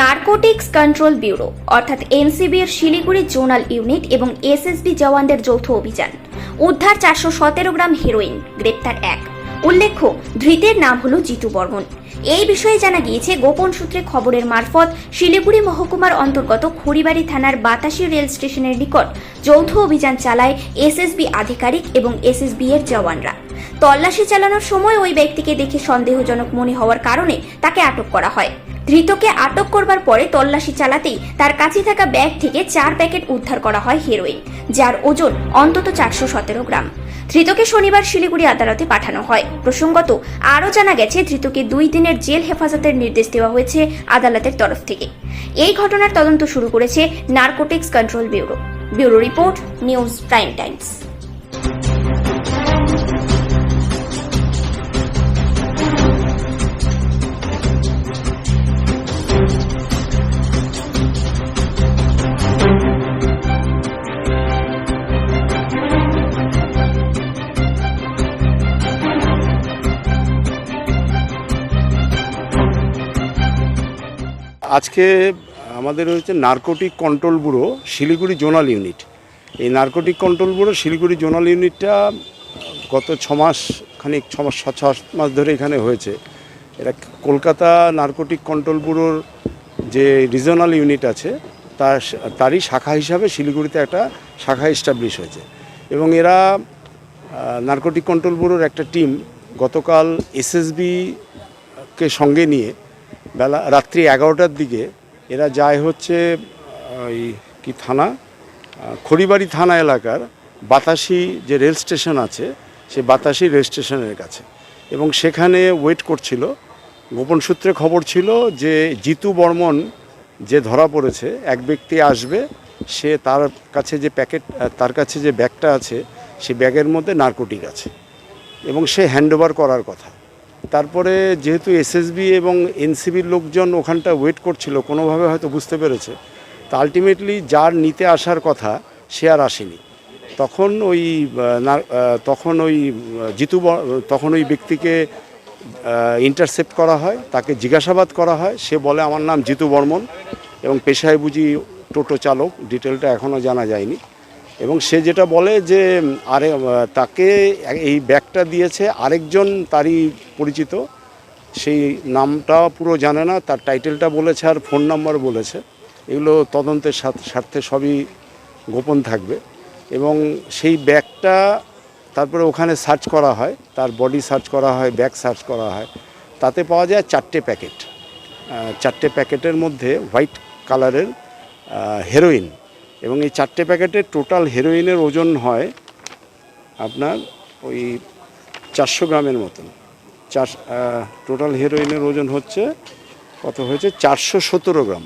Narcotics control bureau, অর্থাৎ এনসিবির Siliguri zonal unit এবং এসএসবি জওয়ানদের যৌথ অভিযান। উদ্ধার চারশো সতেরো গ্রাম হেরোইন গ্রেপ্তার এক। উল্লেখ্য, ধৃতের নাম হল জিতু বর্মন। এই বিষয়ে জানা গিয়েছে, গোপন সূত্রে খবরের মারফত শিলিগুড়ি মহকুমার অন্তর্গত খড়িবাড়ি থানার বাতাসি রেল স্টেশনের নিকট যৌথ অভিযান চালায় এসএসবি আধিকারিক এবং এসএসবি এর জওয়ানরা। তল্লাশি চালানোর সময় ওই ব্যক্তিকে দেখে সন্দেহজনক মনে হওয়ার কারণে তাকে আটক করা হয়। ধৃতকে আটক করবার পরে তল্লাশি চালাতেই তার কাছে থাকা ব্যাগ থেকে চার প্যাকেট উদ্ধার করা হয় হেরোইন, যার ওজন অন্তত চারশো সতেরো গ্রাম। ধৃতকে শনিবার শিলিগুড়ি আদালতে পাঠানো হয়। প্রসঙ্গত, আরও জানা গেছে, ধৃতকে দুই দিনের জেল হেফাজতের নির্দেশ দেওয়া হয়েছে আদালতের তরফ থেকে। এই ঘটনার তদন্ত শুরু করেছে narcotics control bureau. Bureau report, news prime times. আজকে আমাদের হচ্ছে narcotic control bureau, Siliguri zonal unit. এই narcotic control bureau, Siliguri zonal ইউনিটটা গত ছ মাস খানিক, ছ মাস ছ মাস ধরে এখানে হয়েছে। এটা কলকাতা নার্কোটিক কন্ট্রোল ব্যুরোর যে রিজনাল ইউনিট আছে, তার তারই শাখা হিসাবে শিলিগুড়িতে একটা শাখা এস্টাবলিশ হয়েছে। এবং এরা নার্কোটিক কন্ট্রোল ব্যুরোর একটা টিম গতকাল এসএসবি কে সঙ্গে নিয়ে বেলা রাত্রি এগারোটার দিকে এরা যায় হচ্ছে ওই কি থানা? খড়িবাড়ি থানা এলাকার বাতাসি যে রেল স্টেশন আছে, সে বাতাসি রেল স্টেশনের কাছে। এবং সেখানে ওয়েট করছিল। গোপন সূত্রে খবর ছিল যে জিতু বর্মন যে ধরা পড়েছে, এক ব্যক্তি আসবে, সে তার কাছে যে প্যাকেট তার কাছে যে ব্যাগটা আছে, সে ব্যাগের মধ্যে নার্কোটিক আছে। এবং সে হ্যান্ডওভার করার কথা। তারপরে যেহেতু এসএসবি এবং এনসিবির লোকজন ওখানটা ওয়েট করছিল, কোনোভাবে হয়তো বুঝতে পেরেছে, তা আলটিমেটলি যার নিতে আসার কথা সে আর আসেনি। তখন ওই তখন ওই জিতু তখন ওই ব্যক্তিকে ইন্টারসেপ্ট করা হয়, তাকে জিজ্ঞাসাবাদ করা হয়, সে বলে, আমার নাম জিতু বর্মন এবং পেশায় বুঝি টোটো চালক ডিটেলটা এখনও জানা যায়নি। এবং সে যেটা বলে যে আরে তাকে এই ব্যাগটা দিয়েছে আরেকজন তারই পরিচিত। সেই নামটা পুরো জানে না, তার টাইটেলটা বলেছে আর ফোন নাম্বার বলেছে। এগুলো তদন্তের স্বার্থে সবই গোপন থাকবে। এবং সেই ব্যাগটা তারপরে ওখানে সার্চ করা হয়, তার বডি সার্চ করা হয়, ব্যাগ সার্চ করা হয়। তাতে পাওয়া যায় চারটে প্যাকেট। চারটে প্যাকেটের মধ্যে হোয়াইট কালারের হেরোইন এবং এই চারটে প্যাকেটে টোটাল হেরোইনের ওজন হয় আপনার ওই চারশো গ্রামের মতন। চার টোটাল হেরোইনের ওজন হচ্ছে, কত হয়েছে? চারশো সতেরো গ্রাম।